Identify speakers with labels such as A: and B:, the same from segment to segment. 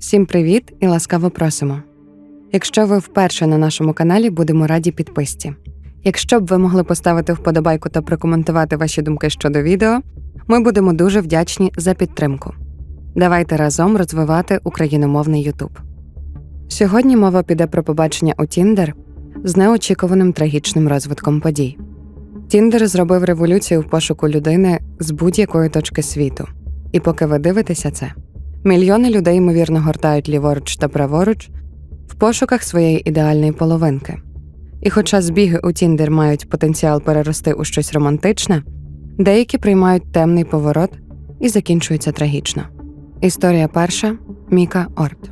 A: Всім привіт і ласкаво просимо. Якщо ви вперше на нашому каналі, будемо раді підписці. Якщо б ви могли поставити вподобайку та прокоментувати ваші думки щодо відео, ми будемо дуже вдячні за підтримку. Давайте разом розвивати україномовний Ютуб. Сьогодні мова піде про побачення у Тіндер з неочікуваним трагічним розвитком подій. Тіндер зробив революцію в пошуку людини з будь-якої точки світу. І поки ви дивитеся це, мільйони людей ймовірно гортають ліворуч та праворуч в пошуках своєї ідеальної половинки. І хоча збіги у Тіндер мають потенціал перерости у щось романтичне, деякі приймають темний поворот і закінчуються трагічно. Історія перша Міка Орт.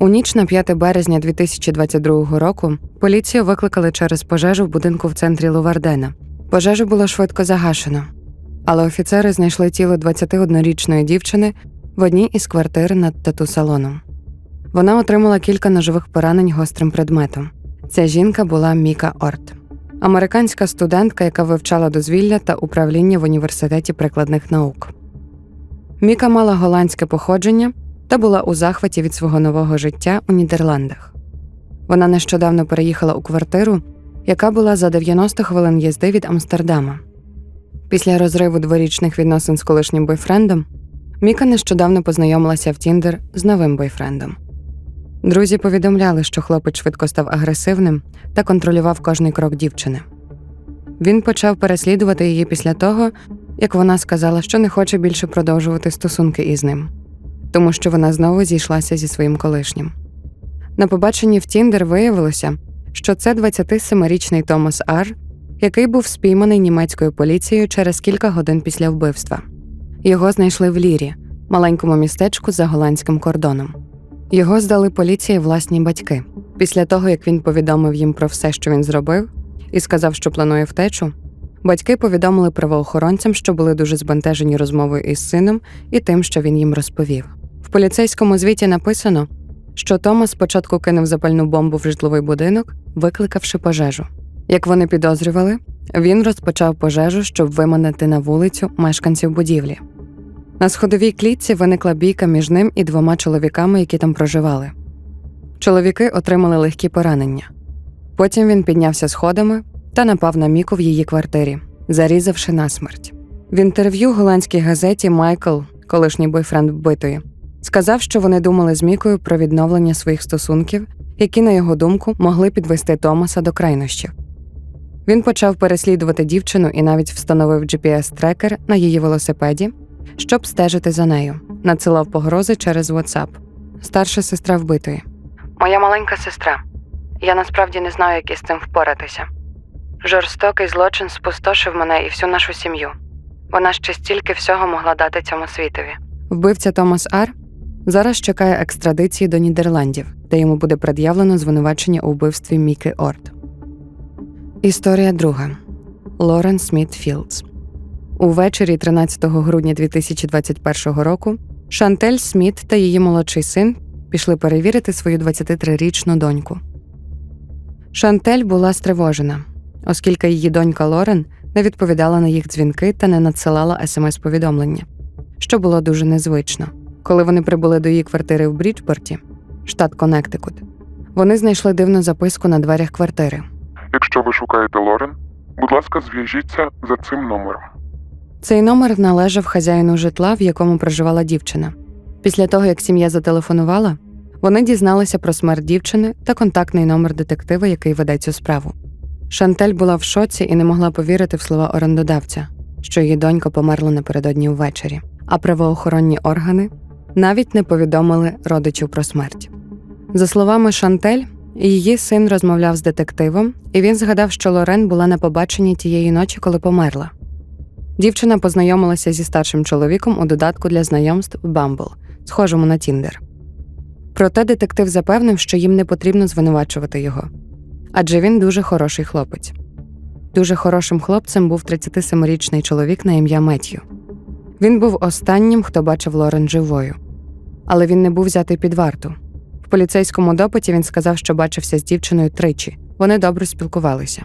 A: У ніч на 5 березня 2022 року поліцію викликали через пожежу в будинку в центрі Лувардена. Пожежу було швидко загашено, але офіцери знайшли тіло 21-річної дівчини в одній із квартир над тату-салоном. Вона отримала кілька ножових поранень гострим предметом. Ця жінка була Міка Орт, американська студентка, яка вивчала дозвілля та управління в університеті прикладних наук. Міка мала голландське походження та була у захваті від свого нового життя у Нідерландах. Вона нещодавно переїхала у квартиру, яка була за 90 хвилин їзди від Амстердама. Після розриву дворічних відносин з колишнім бойфрендом Міка нещодавно познайомилася в Тіндер з новим бойфрендом. Друзі повідомляли, що хлопець швидко став агресивним та контролював кожний крок дівчини. Він почав переслідувати її після того, як вона сказала, що не хоче більше продовжувати стосунки із ним, тому що вона знову зійшлася зі своїм колишнім. На побаченні в Тіндер виявилося, що це 27-річний Томас Ар, який був спійманий німецькою поліцією через кілька годин після вбивства. Його знайшли в Лірі, маленькому містечку за голландським кордоном. Його здали поліції власні батьки. Після того, як він повідомив їм про все, що він зробив, і сказав, що планує втечу, батьки повідомили правоохоронцям, що були дуже збентежені розмовою із сином і тим, що він їм розповів. В поліцейському звіті написано, що Томас спочатку кинув запальну бомбу в житловий будинок, викликавши пожежу. Як вони підозрювали, він розпочав пожежу, щоб виманити на вулицю мешканців будівлі. На сходовій клітці виникла бійка між ним і двома чоловіками, які там проживали. Чоловіки отримали легкі поранення. Потім він піднявся сходами та напав на Міку в її квартирі, зарізавши насмерть. В інтерв'ю голландській газеті Майкл, колишній бойфренд вбитої, сказав, що вони думали з Мікою про відновлення своїх стосунків, які, на його думку, могли підвести Томаса до крайнощів. Він почав переслідувати дівчину і навіть встановив GPS-трекер на її велосипеді, щоб стежити за нею, надсилав погрози через WhatsApp. Старша сестра вбитої. Моя маленька сестра. Я насправді не знаю, як із цим впоратися. Жорстокий злочин спустошив мене і всю нашу сім'ю. Вона ще стільки всього могла дати цьому світові. Вбивця Томас Ар зараз чекає екстрадиції до Нідерландів, де йому буде пред'явлено звинувачення у вбивстві Міки Орт. Історія друга Лорен Сміт Філдс. Увечері 13 грудня 2021 року Шантель Сміт та її молодший син пішли перевірити свою 23-річну доньку. Шантель була стривожена, оскільки її донька Лорен не відповідала на їх дзвінки та не надсилала смс-повідомлення, що було дуже незвично. Коли вони прибули до її квартири в Бріджпорті, штат Коннектикут, вони знайшли дивну записку на дверях квартири.
B: Якщо ви шукаєте Лорен, будь ласка, зв'яжіться за цим номером.
A: Цей номер належав хазяїну житла, в якому проживала дівчина. Після того, як сім'я зателефонувала, вони дізналися про смерть дівчини та контактний номер детектива, який веде цю справу. Шантель була в шоці і не могла повірити в слова орендодавця, що її донька померла напередодні ввечері, а правоохоронні органи навіть не повідомили родичів про смерть. За словами Шантель, її син розмовляв з детективом, і він згадав, що Лорен була на побаченні тієї ночі, коли померла. Дівчина познайомилася зі старшим чоловіком у додатку для знайомств Bumble, схожому на Тіндер. Проте детектив запевнив, що їм не потрібно звинувачувати його, адже він дуже хороший хлопець. Дуже хорошим хлопцем був 37-річний чоловік на ім'я Меттью. Він був останнім, хто бачив Лорен живою, але він не був взятий під варту. В поліцейському допиті він сказав, що бачився з дівчиною тричі. Вони добре спілкувалися.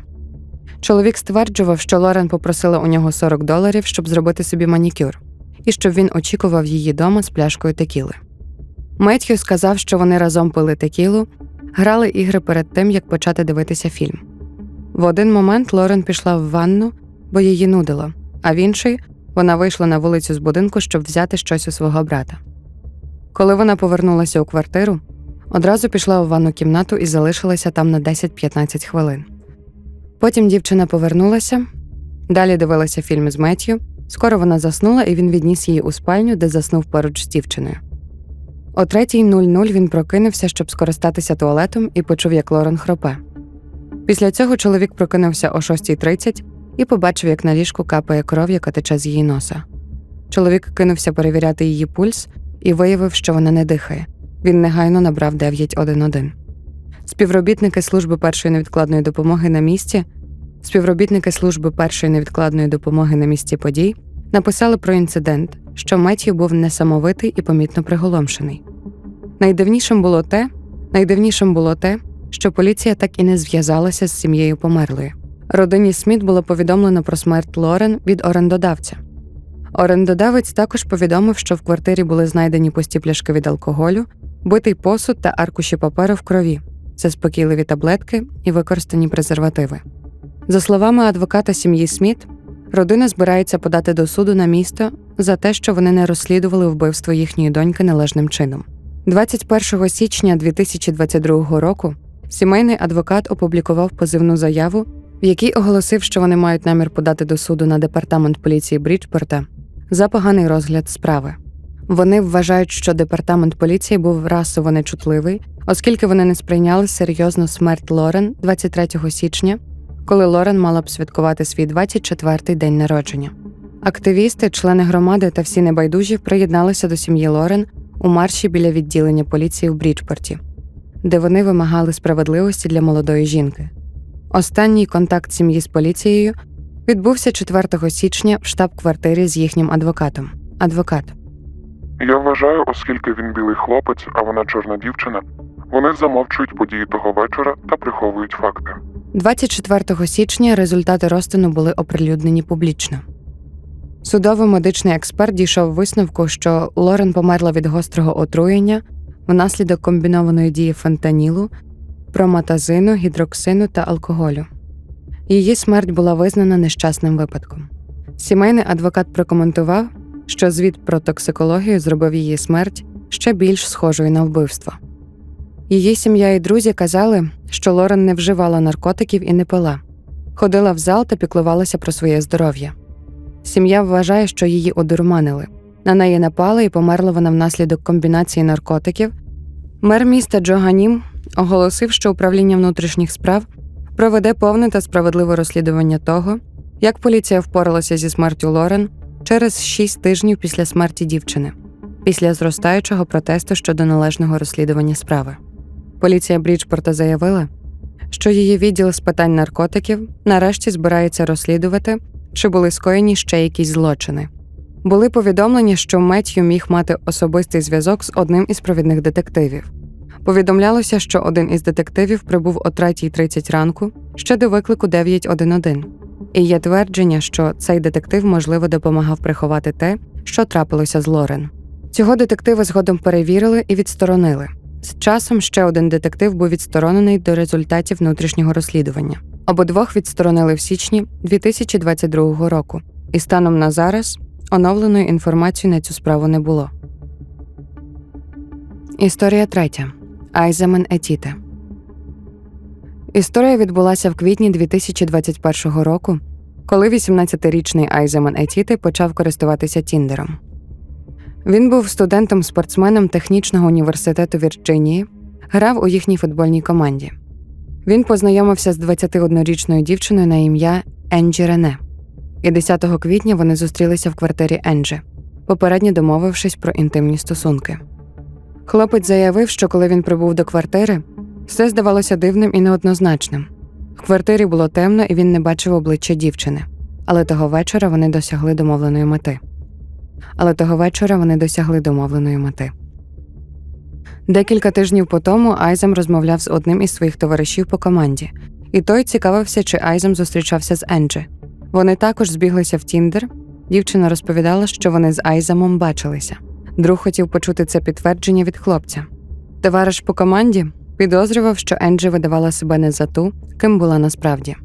A: Чоловік стверджував, що Лорен попросила у нього 40 доларів, щоб зробити собі манікюр, і щоб він очікував її дома з пляшкою текіли. Меттью сказав, що вони разом пили текілу, грали ігри перед тим, як почати дивитися фільм. В один момент Лорен пішла в ванну, бо її нудило, а в інший вона вийшла на вулицю з будинку, щоб взяти щось у свого брата. Коли вона повернулася у квартиру, одразу пішла у ванну кімнату і залишилася там на 10-15 хвилин. Потім дівчина повернулася, далі дивилася фільм з Меттю. Скоро вона заснула, і він відніс її у спальню, де заснув поруч з дівчиною. О 3.00 він прокинувся, щоб скористатися туалетом, і почув, як Лорен хропе. Після цього чоловік прокинувся о 6.30 і побачив, як на ліжку капає кров, яка тече з її носа. Чоловік кинувся перевіряти її пульс і виявив, що вона не дихає. Він негайно набрав 911. Співробітники служби першої невідкладної допомоги на місці, співробітники служби першої невідкладної допомоги на місці подій написали про інцидент, що Меттью був несамовитий і помітно приголомшений. Найдивнішим було те, найдивнішим було те, що поліція так і не зв'язалася з сім'єю померлої. Родині Сміт було повідомлено про смерть Лорен від орендодавця. Орендодавець також повідомив, що в квартирі були знайдені пусті пляшки від алкоголю, битий посуд та аркуші паперу в крові, заспокійливі таблетки і використані презервативи. За словами адвоката сім'ї Сміт, родина збирається подати до суду на місто за те, що вони не розслідували вбивство їхньої доньки належним чином. 21 січня 2022 року сімейний адвокат опублікував позивну заяву, в якій оголосив, що вони мають намір подати до суду на департамент поліції Бріджпорта за поганий розгляд справи. Вони вважають, що департамент поліції був расово нечутливий, оскільки вони не сприйняли серйозно смерть Лорен 23 січня, коли Лорен мала б святкувати свій 24-й день народження. Активісти, члени громади та всі небайдужі приєдналися до сім'ї Лорен у марші біля відділення поліції в Бріджпорті, де вони вимагали справедливості для молодої жінки. Останній контакт сім'ї з поліцією відбувся 4 січня в штаб-квартирі з їхнім адвокатом. Адвокат.
B: Я вважаю, оскільки він білий хлопець, а вона чорна дівчина, вони замовчують події того вечора та приховують факти.
A: 24 січня результати розтину були оприлюднені публічно. Судовий медичний експерт дійшов висновку, що Лорен померла від гострого отруєння внаслідок комбінованої дії фентанілу, проматазину, гідроксину та алкоголю. Її смерть була визнана нещасним випадком. Сімейний адвокат прокоментував, що звіт про токсикологію зробив її смерть ще більш схожою на вбивство. Її сім'я і друзі казали, що Лорен не вживала наркотиків і не пила, ходила в зал та піклувалася про своє здоров'я. Сім'я вважає, що її одурманили. На неї напали і померла вона внаслідок комбінації наркотиків. Мер міста Джоганім оголосив, що управління внутрішніх справ проведе повне та справедливе розслідування того, як поліція впоралася зі смертю Лорен через шість тижнів після смерті дівчини, після зростаючого протесту щодо належного розслідування справи. Поліція Бріджпорта заявила, що її відділ з питань наркотиків нарешті збирається розслідувати, чи були скоєні ще якісь злочини. Були повідомлення, що Меттью міг мати особистий зв'язок з одним із провідних детективів. Повідомлялося, що один із детективів прибув о 3.30 ранку ще до виклику 911. І є твердження, що цей детектив, можливо, допомагав приховати те, що трапилося з Лорен. Цього детектива згодом перевірили і відсторонили. З часом ще один детектив був відсторонений до результатів внутрішнього розслідування. Обидвох відсторонили в січні 2022 року, і станом на зараз оновленої інформації на цю справу не було. Історія третя. Айзамен Етіте. Історія відбулася в квітні 2021 року, коли 18-річний Айзамен Етіте почав користуватися Тіндером. Він був студентом-спортсменом технічного університету Вірджинії, грав у їхній футбольній команді. Він познайомився з 21-річною дівчиною на ім'я Енджі Рене, і 10 квітня вони зустрілися в квартирі Енджі, попередньо домовившись про інтимні стосунки. Хлопець заявив, що коли він прибув до квартири, все здавалося дивним і неоднозначним. В квартирі було темно, і він не бачив обличчя дівчини. Але того вечора вони досягли домовленої мети. Але того вечора вони досягли домовленої мети. Декілька тижнів по тому Айзем розмовляв з одним із своїх товаришів по команді, і той цікавився, чи Айзем зустрічався з Енджі. Вони також збіглися в Тіндер. Дівчина розповідала, що вони з Айземом бачилися. Друг хотів почути це підтвердження від хлопця. Товариш по команді підозрював, що Енджі видавала себе не за ту, ким була насправді.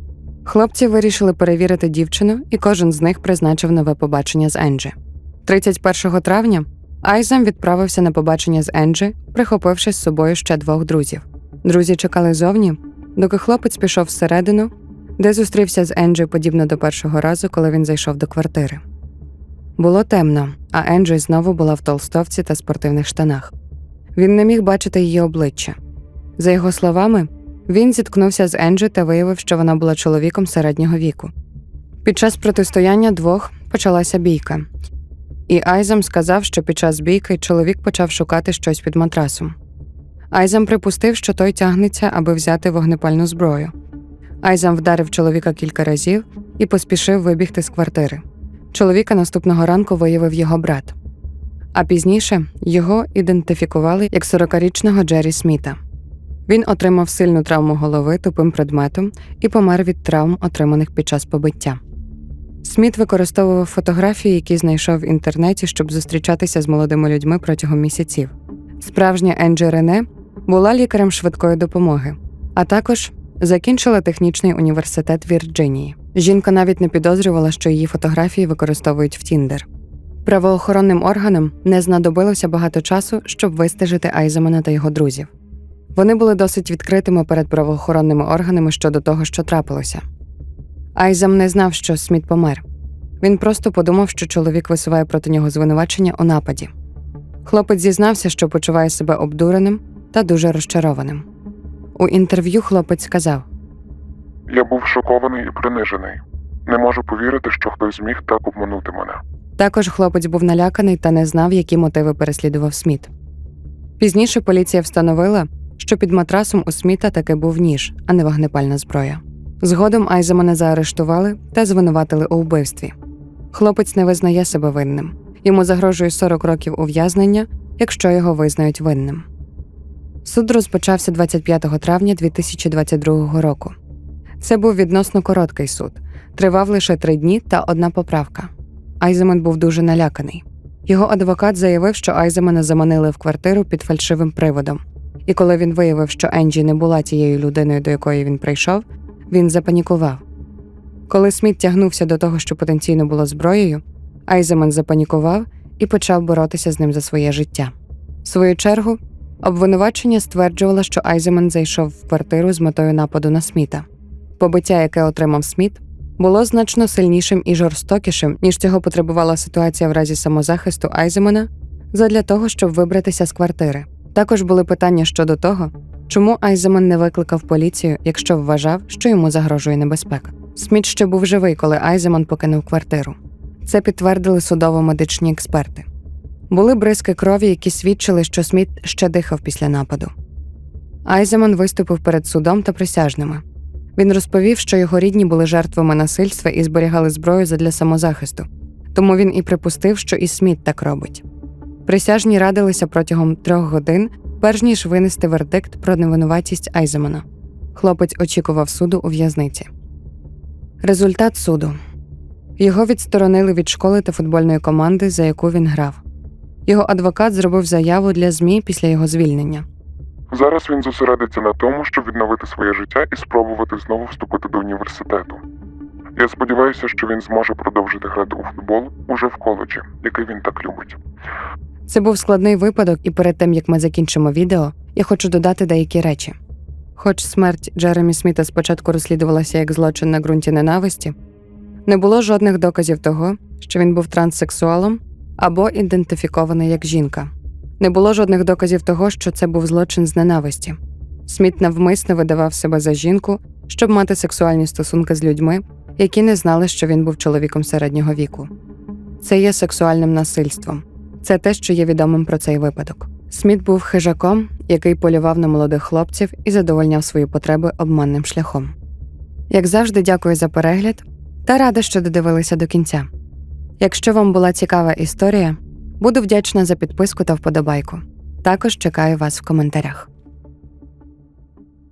A: Хлопці вирішили перевірити дівчину, і кожен з них призначив нове побачення з Енджі. 31 травня Айзам відправився на побачення з Енджі, прихопивши з собою ще двох друзів. Друзі чекали зовні, доки хлопець пішов всередину, де зустрівся з Енджі подібно до першого разу, коли він зайшов до квартири. Було темно, а Енджі знову була в толстовці та спортивних штанах. Він не міг бачити її обличчя. За його словами, він зіткнувся з Енджі та виявив, що вона була чоловіком середнього віку. Під час протистояння двох почалася бійка, і Айзам сказав, що під час бійки чоловік почав шукати щось під матрасом. Айзам припустив, що той тягнеться, аби взяти вогнепальну зброю. Айзам вдарив чоловіка кілька разів і поспішив вибігти з квартири. Чоловіка наступного ранку виявив його брат. А пізніше його ідентифікували як 40-річного Джері Сміта. Він отримав сильну травму голови тупим предметом і помер від травм, отриманих під час побиття. Сміт використовував фотографії, які знайшов в інтернеті, щоб зустрічатися з молодими людьми протягом місяців. Справжня Енджі Рене була лікарем швидкої допомоги, а також закінчила технічний університет Вірджинії. Жінка навіть не підозрювала, що її фотографії використовують в Тіндер. Правоохоронним органам не знадобилося багато часу, щоб вистежити Айземана та його друзів. Вони були досить відкритими перед правоохоронними органами щодо того, що трапилося. Айзам не знав, що Сміт помер. Він просто подумав, що чоловік висуває проти нього звинувачення у нападі. Хлопець зізнався, що почуває себе обдуреним та дуже розчарованим. У інтерв'ю хлопець сказав:
B: Я був шокований і принижений. Не можу повірити, що хтось зміг так обманути мене.
A: Також хлопець був наляканий та не знав, які мотиви переслідував Сміт. Пізніше поліція встановила, що під матрасом у Сміта таки був ніж, а не вогнепальна зброя. Згодом Айземана заарештували та звинуватили у вбивстві. Хлопець не визнає себе винним. Йому загрожує 40 років ув'язнення, якщо його визнають винним. Суд розпочався 25 травня 2022 року. Це був відносно короткий суд, тривав лише три дні та одна поправка. Айземен був дуже наляканий. Його адвокат заявив, що Айземена заманили в квартиру під фальшивим приводом. І коли він виявив, що Енджі не була тією людиною, до якої він прийшов, він запанікував. Коли Сміт тягнувся до того, що потенційно було зброєю, Айземен запанікував і почав боротися з ним за своє життя. В свою чергу, обвинувачення стверджувало, що Айземен зайшов в квартиру з метою нападу на Сміта. Побиття, яке отримав Сміт, було значно сильнішим і жорстокішим, ніж цього потребувала ситуація в разі самозахисту Айземена задля того, щоб вибратися з квартири. Також були питання щодо того, чому Айземен не викликав поліцію, якщо вважав, що йому загрожує небезпека. Сміт ще був живий, коли Айземан покинув квартиру. Це підтвердили судово-медичні експерти. Були бризки крові, які свідчили, що Сміт ще дихав після нападу. Айземан виступив перед судом та присяжними. Він розповів, що його рідні були жертвами насильства і зберігали зброю задля самозахисту, тому він і припустив, що і Сміт так робить. Присяжні радилися протягом трьох годин, перш ніж винести вердикт про невинуватість Айземана. Хлопець очікував суду у в'язниці. Результат суду його відсторонили від школи та футбольної команди, за яку він грав. Його адвокат зробив заяву для ЗМІ після його звільнення.
B: Зараз він зосередиться на тому, щоб відновити своє життя і спробувати знову вступити до університету. Я сподіваюся, що він зможе продовжити грати у футбол уже в коледжі, який він так любить.
A: Це був складний випадок, і перед тим як ми закінчимо відео, я хочу додати деякі речі. Хоч смерть Джеремі Сміта спочатку розслідувалася як злочин на ґрунті ненависті, не було жодних доказів того, що він був транссексуалом або ідентифікований як жінка. Не було жодних доказів того, що це був злочин з ненависті. Сміт навмисно видавав себе за жінку, щоб мати сексуальні стосунки з людьми, які не знали, що він був чоловіком середнього віку. Це є сексуальним насильством. Це те, що є відомим про цей випадок. Сміт був хижаком, який полював на молодих хлопців і задовольняв свої потреби обманним шляхом. Як завжди, дякую за перегляд та рада, що додивилися до кінця. Якщо вам була цікава історія, буду вдячна за підписку та вподобайку. Також чекаю вас в коментарях.